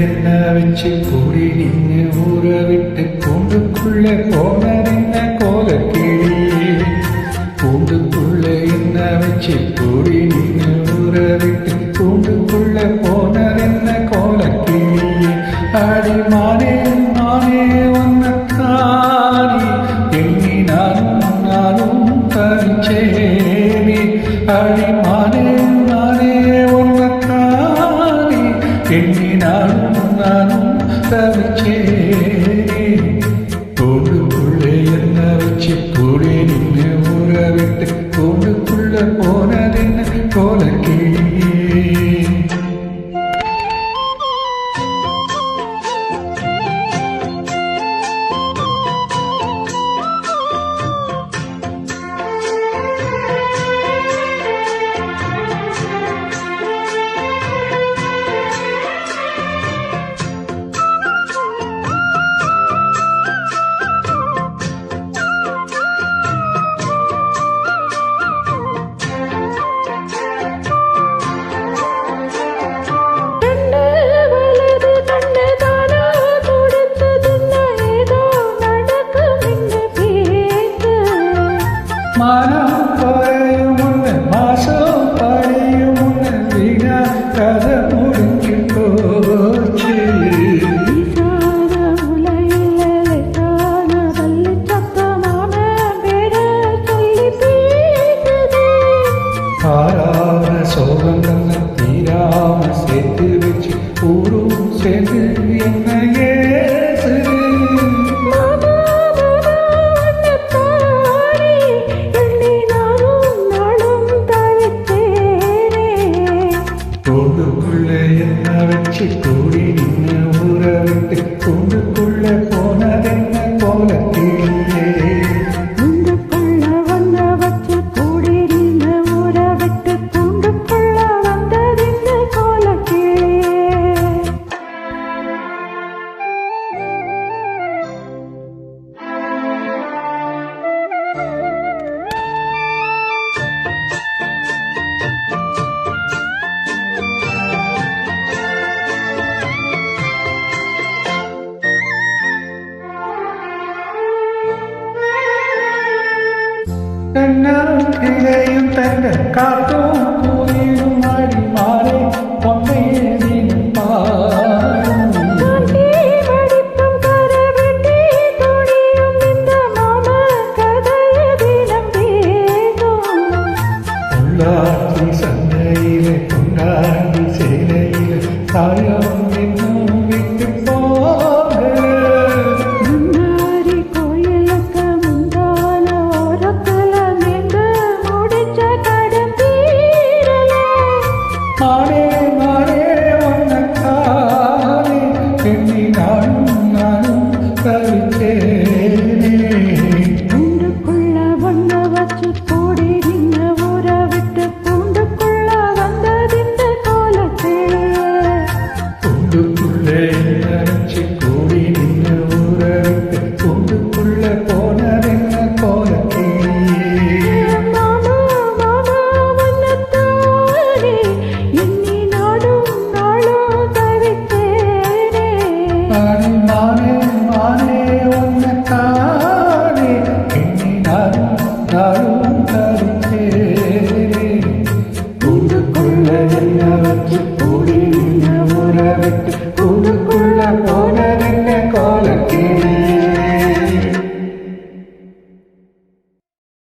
என்ன வச்சு கூடி நீங்க ஊற விட்டு கூண்டுக்குள்ள போனது என்ன கோலக்கீழே கூண்டுக்குள்ள என்ன வச்சு கூடி நீங்க ஊற விட்டு கூண்டுக்குள்ள போனது என்ன கோலக்கீழே அடி மானே நானே ஒன்னத்தானி எண்ணி நானும் நானும் அடி மா family. casa. Né? கூடி நின்று ஊற கொண்டு തന്നെയും തന്റെ കാത്ത Hare tarum tarum